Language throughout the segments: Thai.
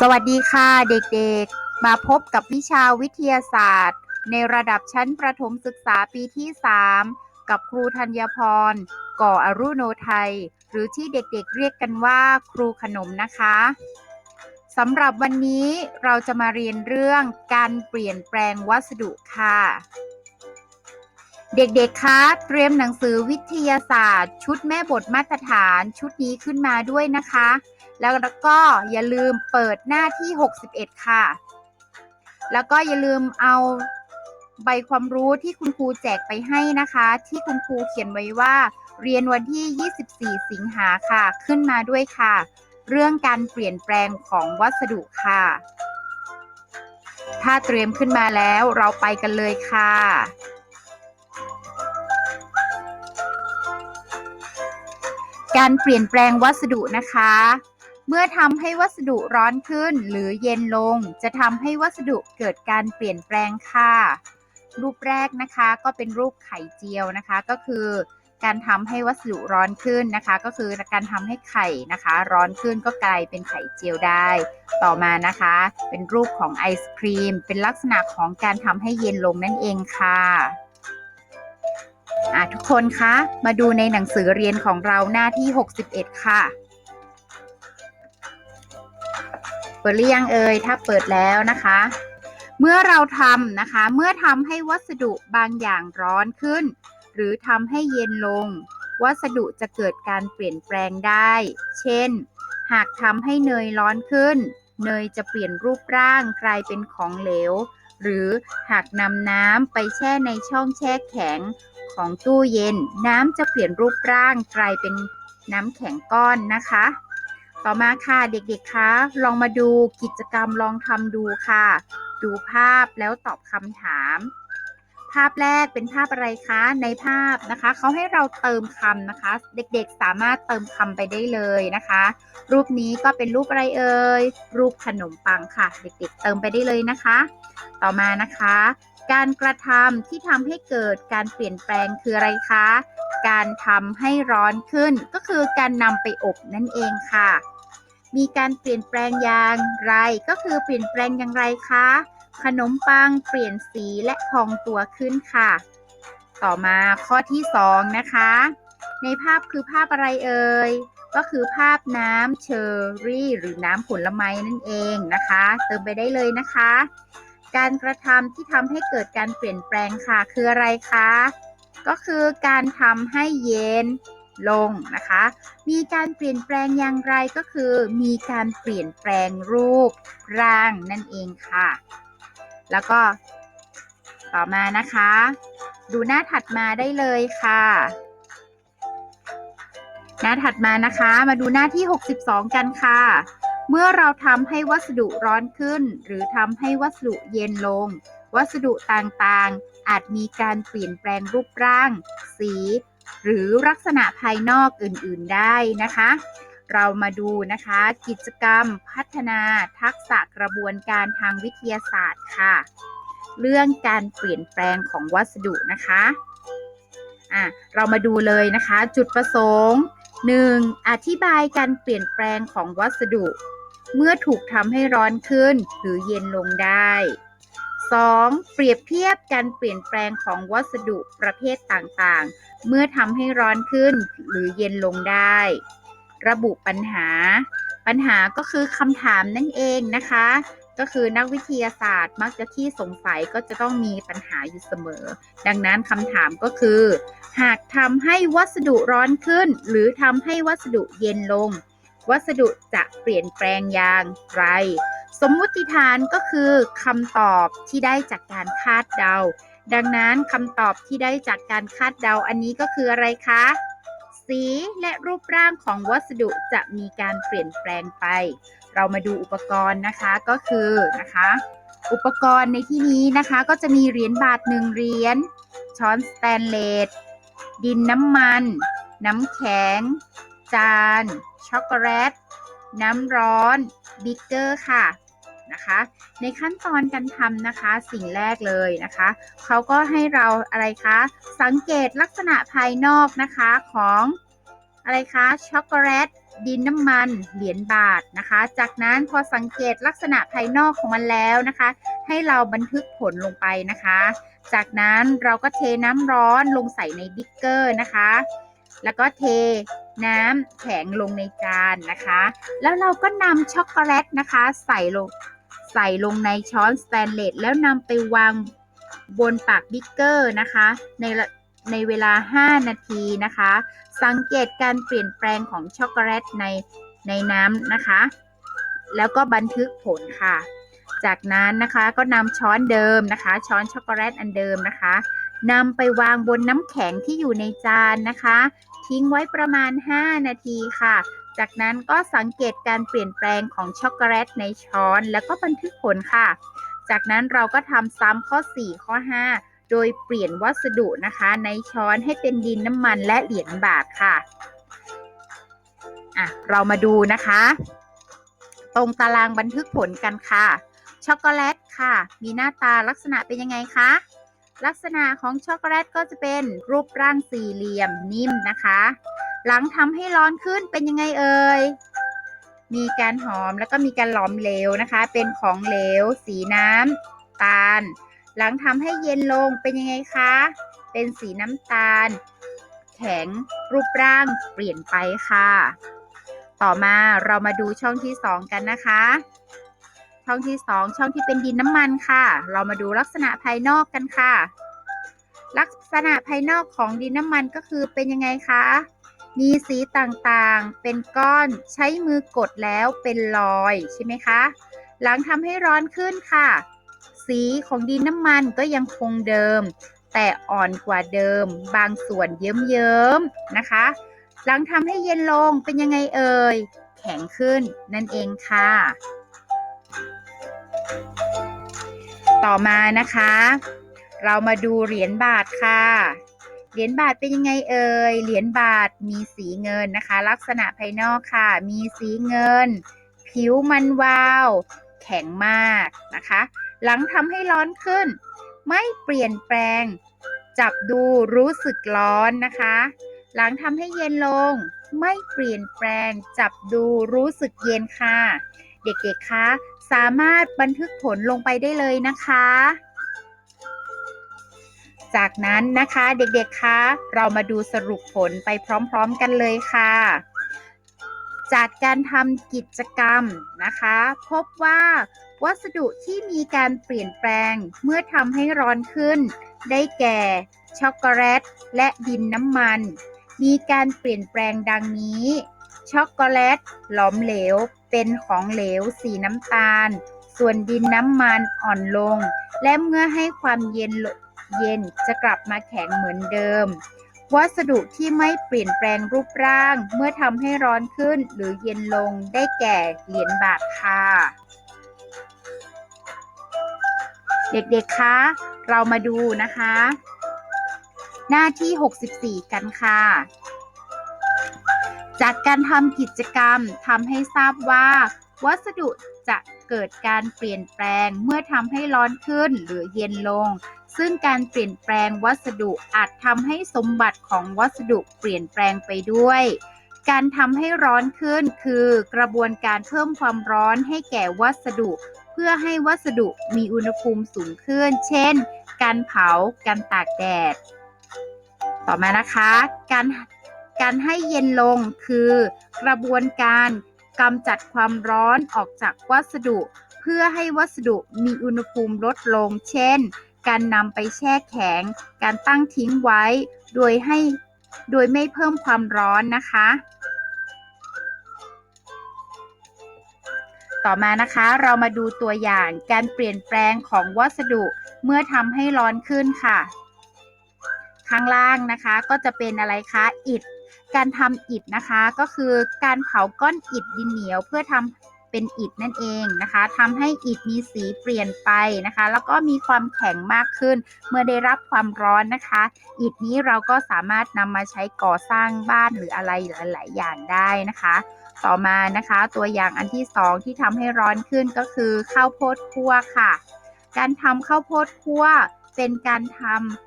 สวัสดีค่ะเด็กๆ มาพบกับวิชาวิทยาศาสตร์ ในระดับชั้นประถมศึกษาปีที่ 3 กับครูธัญพร ก่ออรุโนไทย หรือที่เด็กๆเรียกกันว่าครูขนมนะคะสำหรับวันนี้เราจะมาเรียนเรื่องการเปลี่ยนแปลงวัสดุค่ะ เด็กๆ คะ เตรียมหนังสือวิทยาศาสตร์ ชุดแม่บทมาตรฐานชุดนี้ขึ้นมาด้วยนะคะ แล้วก็อย่าลืมเปิดหน้าที่ 61 ค่ะ แล้วก็อย่าลืมเอาใบความรู้ที่คุณครูแจกไปให้นะคะ ที่คุณครูเขียนไว้ว่า เรียนวันที่ 24 สิงหาค่ะ ขึ้นมาด้วยค่ะ เรื่องการเปลี่ยนแปลงของวัสดุค่ะ ถ้าเตรียมขึ้นมาแล้วเราไปกันเลยค่ะ การเปลี่ยนแปลงวัสดุนะคะ เมื่อทำให้วัสดุร้อนขึ้นหรือเย็นลง จะทำให้วัสดุเกิดการเปลี่ยนแปลงค่ะ รูปแรกนะคะก็เป็นรูปไข่เจียวนะคะ ก็คือ การทำให้วัสดุร้อนขึ้นนะคะ ก็คือการทำให้ไข่นะคะ ร้อนขึ้นก็กลายเป็นไข่เจียวได้ ต่อมานะคะ เป็นรูปของไอศครีม เป็นลักษณะของการทำให้เย็นลงนั่นเองค่ะ อะทุกคนคะ มาดูในหนังสือเรียนของเราหน้าที่ 61 ค่ะ เปิดหรือยังเอ่ย ถ้าเปิดแล้วนะคะ เมื่อเราทำนะคะ เมื่อทำให้วัสดุบางอย่างร้อนขึ้น หรือทำให้เย็นลง วัสดุจะเกิดการเปลี่ยนแปลงได้ เช่น หากทำให้เนยร้อนขึ้น เนยจะเปลี่ยนรูปร่างกลายเป็นของเหลวหรือหากนำน้ำไปแช่ในช่องแช่แข็ง ของตู้เย็น น้ำจะเปลี่ยนรูปร่างกลายเป็นน้ำแข็งก้อนนะคะ ต่อมาค่ะเด็กๆคะลองมาดูกิจกรรมลองทำดูค่ะ ดูภาพแล้วตอบคำถาม ภาพแรกเป็นภาพอะไรคะในภาพนะคะเขาให้เราเติมคำนะคะ เด็กๆสามารถเติมคำไปได้เลยนะคะ รูปนี้ก็เป็นรูปอะไรเอ่ยรูปขนมปังค่ะ เด็กๆเติมไปได้เลยนะคะ ต่อมานะคะ การกระทำที่ทำให้เกิดการเปลี่ยนแปลงคืออะไรคะ การทำให้ร้อนขึ้น ก็คือการนำไปอบนั่นเองค่ะ มีการเปลี่ยนแปลงอย่างไร ก็คือเปลี่ยนแปลงอย่างไรคะ ขนมปังเปลี่ยนสีและพองตัวขึ้นค่ะ ต่อมาข้อที่ 2 นะคะ ในภาพคือภาพอะไรเอ่ยก็คือภาพน้ำเชอร์รี่ หรือน้ำผลไม้นั่นเองนะคะ เติมไปได้เลยนะคะ การกระทำที่ทำให้เกิดการเปลี่ยนแปลงค่ะ คืออะไรคะ ก็คือการทำให้เย็นลงนะคะ มีการเปลี่ยนแปลงอย่างไรก็คือ มีการเปลี่ยนแปลงรูปร่างนั่นเองค่ะ แล้วก็ต่อมานะคะ ดูหน้าถัดมาได้เลยค่ะ หน้าถัดมานะคะ มาดูหน้าที่ 62 กันค่ะ เมื่อเราทำให้วัสดุร้อนขึ้น หรือทำให้วัสดุเย็นลง วัสดุต่างๆ อาจมีการเปลี่ยนแปลงรูปร่าง สี หรือลักษณะภายนอกอื่นๆได้นะคะ เรามาดูนะคะ กิจกรรมพัฒนาทักษะกระบวนการทางวิทยาศาสตร์ค่ะ เรื่องการเปลี่ยนแปลงของวัสดุนะคะอะเรามาดูเลยนะคะ จุดประสงค์ 1. อธิบายการเปลี่ยนแปลงของวัสดุ เมื่อถูกทำให้ร้อนขึ้นหรือเย็นลงได้ 2. เปรียบเทียบการเปลี่ยนแปลงของวัสดุประเภทต่างๆ เมื่อทำให้ร้อนขึ้นหรือเย็นลงได้ ระบุปัญหา ปัญหาก็คือคำถามนั่นเองนะคะ ก็คือนักวิทยาศาสตร์มักจะขี้สงสัยก็จะต้องมีปัญหาอยู่เสมอ ดังนั้นคำถามก็คือ หากทำให้วัสดุร้อนขึ้น หรือทำให้วัสดุเย็นลง วัสดุจะเปลี่ยนแปลงอย่างไร สมมุติฐานก็คือคำตอบที่ได้จากการคาดเดา ดังนั้นคำตอบที่ได้จากการคาดเดาอันนี้ก็คืออะไรคะ สีและรูปร่างของวัสดุจะมีการเปลี่ยนแปลงไป เรามาดูอุปกรณ์นะคะก็คือนะคะ อุปกรณ์ในที่นี้นะคะก็จะมีเหรียญบาทหนึ่งเหรียญช้อนสแตนเลสดินน้ำมัน น้ำแข็ง จาน ช็อกโกแลต น้ำร้อนบิกเกอร์ค่ะนะคะ ในขั้นตอนการทำนะคะสิ่งแรกเลยนะคะเขาก็ให้เราอะไรคะสังเกตลักษณะภายนอกนะคะของอะไรคะช็อกโกแลตดินน้ำมันเหรียญบาทนะคะ จากนั้นพอสังเกตลักษณะภายนอกของมันแล้วนะคะ ให้เราบันทึกผลลงไปนะคะ จากนั้นเราก็เทน้ำร้อนลงใส่ในบิ๊กเกอร์นะคะ แล้วก็เทน้ำแข็งลงในจานนะคะ แล้วเราก็นำช็อกโกแลตนะคะ ใส่ลงใส่ลงในช้อนสแตนเลสแล้วนำไปวางบนปากบิ๊กเกอร์นะคะ ในในเวลา 5 นาทีนะคะ สังเกตการเปลี่ยนแปลงของช็อกโกแลตในในน้ำนะคะ แล้วก็บันทึกผลค่ะ จากนั้นนะคะก็นำช้อนเดิมนะคะ ช้อนช็อกโกแลตอันเดิมนะคะ นำไปวางบนน้ำแข็งที่อยู่ในจานนะคะ ทิ้งไว้ประมาณ 5 นาทีค่ะ จากนั้นก็สังเกตการเปลี่ยนแปลงของช็อกโกแลตในช้อน แล้วก็บันทึกผลค่ะ จากนั้นเราก็ทำซ้ำข้อ 4 ข้อ 5 โดยเปลี่ยนวัสดุนะคะ ในช้อนให้เป็นดินน้ำมันและเหรียญบาทค่ะอะ เรามาดูนะคะ ตรงตารางบันทึกผลกันค่ะ ช็อกโกแลตค่ะ มีหน้าตาลักษณะเป็นยังไงคะ ลักษณะของช็อกโกแลตก็จะเป็นรูปร่างสี่เหลี่ยมนิ่มนะคะ หลังทำให้ร้อนขึ้นเป็นยังไงเอ่ย มีการหอมแล้วก็มีการหลอมเหลวนะคะ เป็นของเหลว สีน้ำตาล หลังทำให้เย็นลงเป็นยังไงคะ เป็นสีน้ำตาล แข็งรูปร่างเปลี่ยนไปค่ะ ต่อมาเรามาดูช่องที่ 2 กันนะคะ ช่องที่ 2 ช่องที่เป็นดินน้ำมันค่ะ เรามาดูลักษณะภายนอกกันค่ะ ลักษณะภายนอกของดินน้ำมันก็คือเป็นยังไงคะ มีสีต่างๆ เป็นก้อน ใช้มือกดแล้วเป็นรอยใช่ไหมคะ หลังทำให้ร้อนขึ้นค่ะ สีของดินน้ำมันก็ยังคงเดิม แต่อ่อนกว่าเดิม บางส่วนเยิ้มๆนะคะ หลังทำให้เย็นลงเป็นยังไงเอ่ย แข็งขึ้นนั่นเองค่ะ ต่อมานะคะ เรามาดูเหรียญบาทค่ะ เหรียญบาทเป็นยังไงเอ่ย เหรียญบาทมีสีเงินนะคะ ลักษณะภายนอกค่ะ มีสีเงิน ผิวมันวาว แข็งมากนะคะ หลังทำให้ร้อนขึ้น ไม่เปลี่ยนแปลง จับดูรู้สึกร้อนนะคะ หลังทำให้เย็นลง ไม่เปลี่ยนแปลง จับดูรู้สึกเย็นค่ะ เด็กๆ คะ สามารถบันทึกผลลงไปได้เลยนะคะ จากนั้นนะคะเด็กๆ คะ เรามาดูสรุปผลไปพร้อมๆกันเลยค่ะ จากการทำกิจกรรมนะคะ พบว่าวัสดุที่มีการเปลี่ยนแปลงเมื่อทำให้ร้อนขึ้น ได้แก่ ช็อกโกแลต และดินน้ำมัน มีการเปลี่ยนแปลงดังนี้ ช็อกโกแลตหลอมเหลวเป็นของเหลวสีน้ำตาล ส่วนดินน้ำมันอ่อนลง และเมื่อให้ความเย็นเย็นจะกลับมาแข็งเหมือนเดิม วัสดุที่ไม่เปลี่ยนแปลงรูปร่าง เมื่อทำให้ร้อนขึ้นหรือเย็นลงได้แก่เหรียญบาทค่ะ เด็กๆ คะ เรามาดูนะคะ หน้าที่ 64 กันค่ะ จากการทำกิจกรรมทำให้ทราบว่า วัสดุจะเกิดการเปลี่ยนแปลงเมื่อทำให้ร้อนขึ้นหรือเย็นลง ซึ่งการเปลี่ยนแปลงวัสดุอาจทำให้สมบัติของวัสดุเปลี่ยนแปลงไปด้วย การทำให้ร้อนขึ้นคือกระบวนการเพิ่มความร้อนให้แก่วัสดุ เพื่อให้วัสดุมีอุณหภูมิสูงขึ้น เช่น การเผา การตากแดด ต่อมานะคะ การ การให้เย็นลงคือกระบวนการกำจัดความร้อนออกจากวัสดุ เพื่อให้วัสดุมีอุณหภูมิลดลง เช่น การนำไปแช่แข็ง การตั้งทิ้งไว้ โดยให้โดยไม่เพิ่มความร้อนนะคะ ต่อมานะคะเรามาดูตัวอย่างการเปลี่ยนแปลงของวัสดุเมื่อทำให้ร้อนขึ้นค่ะ ข้างล่างนะคะก็จะเป็นอะไรคะอิฐ การทำอิฐนะคะก็คือการเผาก้อนอิฐดินเหนียวเพื่อทำเป็นอิฐนั่นเองนะคะทำให้อิฐมีสีเปลี่ยนไปนะคะ แล้วก็มีความแข็งมากขึ้น เมื่อได้รับความร้อนนะคะ อิฐนี้เราก็สามารถนำมาใช้ก่อสร้างบ้านหรืออะไรหลาย ๆ อย่างได้นะคะ ต่อมานะคะ ตัวอย่างอันที่สองที่ทำให้ร้อนขึ้นก็คือข้าวโพดคั่วค่ะ การทำข้าวโพดคั่วเป็นการทำ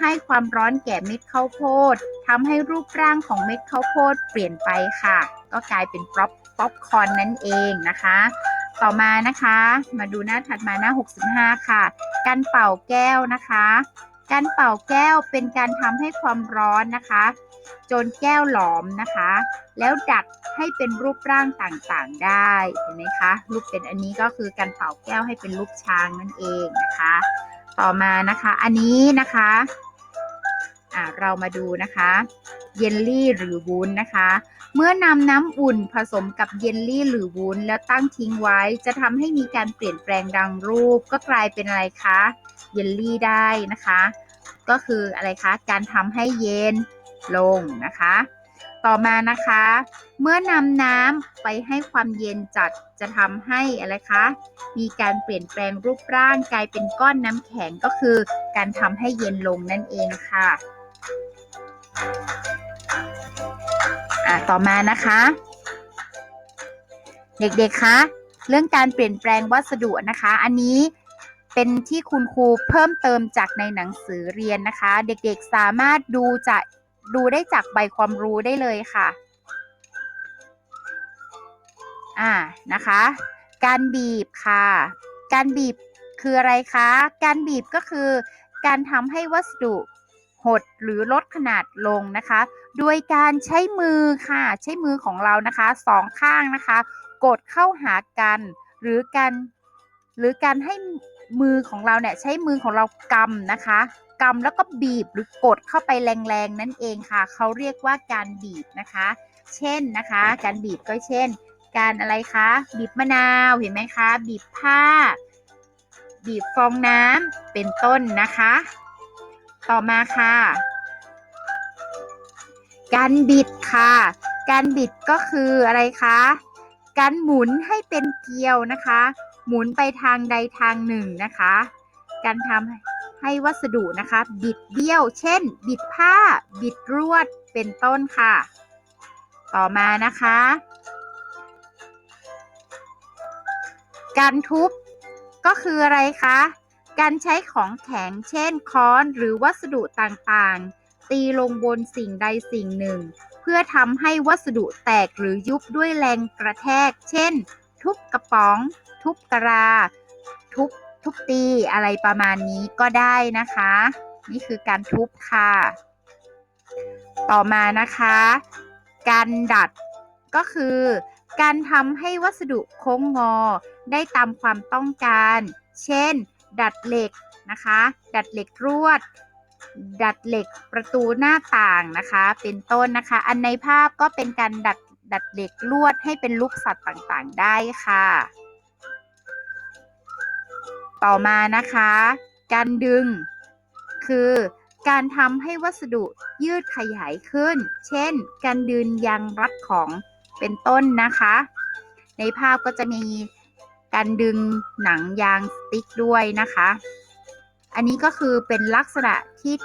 ให้ความร้อนแก่เม็ดข้าวโพดทำให้รูปร่างของเม็ดข้าวโพดเปลี่ยนไปค่ะ ก็กลายเป็นป๊อปป๊อปคอนนั่นเองนะคะ ต่อมานะคะ มาดูหน้าถัดมาหน้า 65 ค่ะ การเป่าแก้วนะคะ การเป่าแก้วเป็นการทำให้ความร้อนนะคะ จนแก้วหลอมนะคะ แล้วดัดให้เป็นรูปร่างต่างๆได้เห็นไหมคะรูปเป็นอันนี้ก็คือการเป่าแก้วให้เป็นรูปช้างนั่นเองนะคะ ต่อมานะคะ อันนี้นะคะ อ่าเรามาดูนะคะเยลลี่หรือวุ้นนะคะ เมื่อนำน้ำอุ่นผสมกับเยลลี่หรือวุ้น แล้วตั้งทิ้งไว้จะทำให้มีการเปลี่ยนแปลงดังรูป ก็กลายเป็นอะไรคะเยลลี่ได้นะคะ ก็คืออะไรคะการทำให้เย็นลงนะคะ ต่อมานะคะ เมื่อนำน้ำไปให้ความเย็นจัดจะทำให้อะไรคะมีการเปลี่ยนแปลงรูปร่างกลายเป็นก้อนน้ำแข็งก็คือ การทำให้เย็นลงนั่นเองค่ะ อะต่อมานะคะ เด็กๆคะเรื่องการเปลี่ยนแปลงวัสดุนะคะ อันนี้เป็นที่คุณครูเพิ่มเติมจากในหนังสือเรียนนะคะ เด็กๆสามารถดูจะดูได้จากใบความรู้ได้เลยค่ะอ่านะคะ การบีบค่ะ การบีบคืออะไรคะ การบีบก็คือการทำให้วัสดุ หดหรือลดขนาดลงนะคะ โดยการใช้มือค่ะ ใช้มือของเรานะคะสองข้างนะคะ กดเข้าหากัน หรือการหรือการให้มือของเราเนี่ยใช้มือของเรากำนะคะกำแล้วก็บีบหรือกดเข้าไปแรงๆนั่นเองค่ะ เขาเรียกว่าการบีบนะคะ เช่นนะคะ การบีบก็เช่น การอะไรคะ บีบมะนาวเห็นไหมคะ บีบผ้า บีบฟองน้ำเป็นต้นนะคะ ต่อมาค่ะ การบิดค่ะ การบิดก็คืออะไรคะการหมุนให้เป็นเกลียวนะคะ หมุนไปทางใดทางหนึ่งนะคะ การทำให้วัสดุนะคะ บิดเบี้ยว เช่น บิดผ้า บิดรวดเป็นต้นค่ะ ต่อมานะคะ การทุบก็คืออะไรคะ การใช้ของแข็ง เช่น ค้อนหรือวัสดุต่างๆ ตีลงบนสิ่งใดสิ่งหนึ่ง เพื่อทำให้วัสดุแตกหรือยุบด้วยแรงกระแทก เช่น ทุบกระป๋อง ทุบกระลาทุบทุบตีอะไรประมาณนี้ก็ได้นะคะ นี่คือการทุบค่ะ ต่อมานะคะ การดัดก็คือการทำให้วัสดุโค้งงอได้ตามความต้องการ เช่น ดัดเหล็กนะคะ ดัดเหล็กรวด ดัดเหล็กประตูหน้าต่างนะคะ เป็นต้นนะคะ อันในภาพก็เป็นการดัดดัดเหล็กลวดให้เป็นลูกสัตว์ต่างๆ ได้ค่ะ ต่อมานะคะ การดึง คือการทำให้วัสดุยืดขยายขึ้น เช่น การดึงยางรัดของเป็นต้นนะคะ ในภาพก็จะมี การดึงหนังยางสติ๊กด้วยนะคะ อันนี้ก็คือเป็นลักษณะที่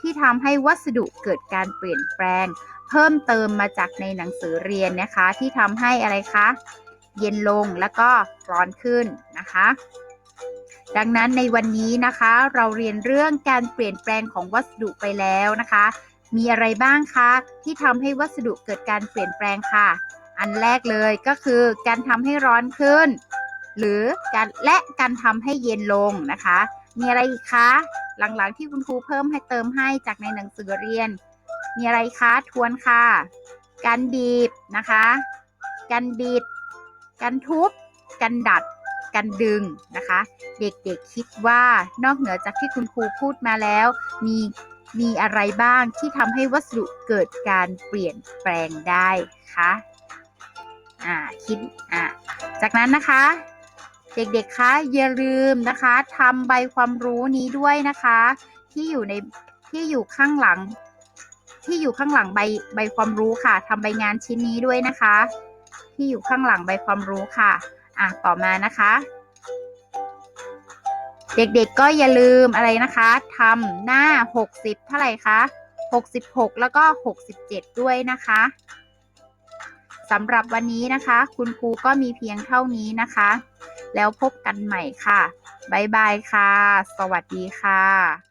ที่ทำให้วัสดุเกิดการเปลี่ยนแปลง เพิ่มเติมมาจากในหนังสือเรียนนะคะ ที่ทำให้อะไรคะเย็นลงแล้วก็ร้อนขึ้นนะคะ ดังนั้นในวันนี้นะคะ เราเรียนเรื่องการเปลี่ยนแปลงของวัสดุไปแล้วนะคะ มีอะไรบ้างคะที่ทำให้วัสดุเกิดการเปลี่ยนแปลงค่ะ อันแรกเลยก็คือการทำให้ร้อนขึ้น หรือการและการทำให้เย็นลงนะคะ มีอะไรอีกคะ หลังๆที่คุณครูเพิ่มให้เติมให้จากในหนังสือเรียน มีอะไรคะทวนค่ะ การบีบนะคะ การบิด การทุบ การดัด การดึงนะคะ เด็กๆคิดว่านอกเหนือจากที่คุณครูพูดมาแล้ว มีมีอะไรบ้างที่ทำให้วัสดุเกิดการเปลี่ยนแปลงได้คะอ่าคิดอ่าจากนั้นนะคะ เด็กๆ คะอย่าลืมนะคะทำใบความรู้นี้ด้วยนะคะ ที่อยู่ในที่อยู่ข้างหลัง ที่อยู่ข้างหลังใบใบความรู้ค่ะทำใบงานชิ้นนี้ด้วยนะคะ ที่อยู่ข้างหลังใบความรู้ค่ะอะต่อมานะคะ เด็กๆก็อย่าลืมอะไรนะคะทำหน้า 60 เท่าไหร่คะ66 แล้วก็ 67 ด้วยนะคะสำหรับวันนี้นะคะ คุณครูก็มีเพียงเท่านี้นะคะ แล้วพบกันใหม่ค่ะ บ๊ายบายค่ะ สวัสดีค่ะ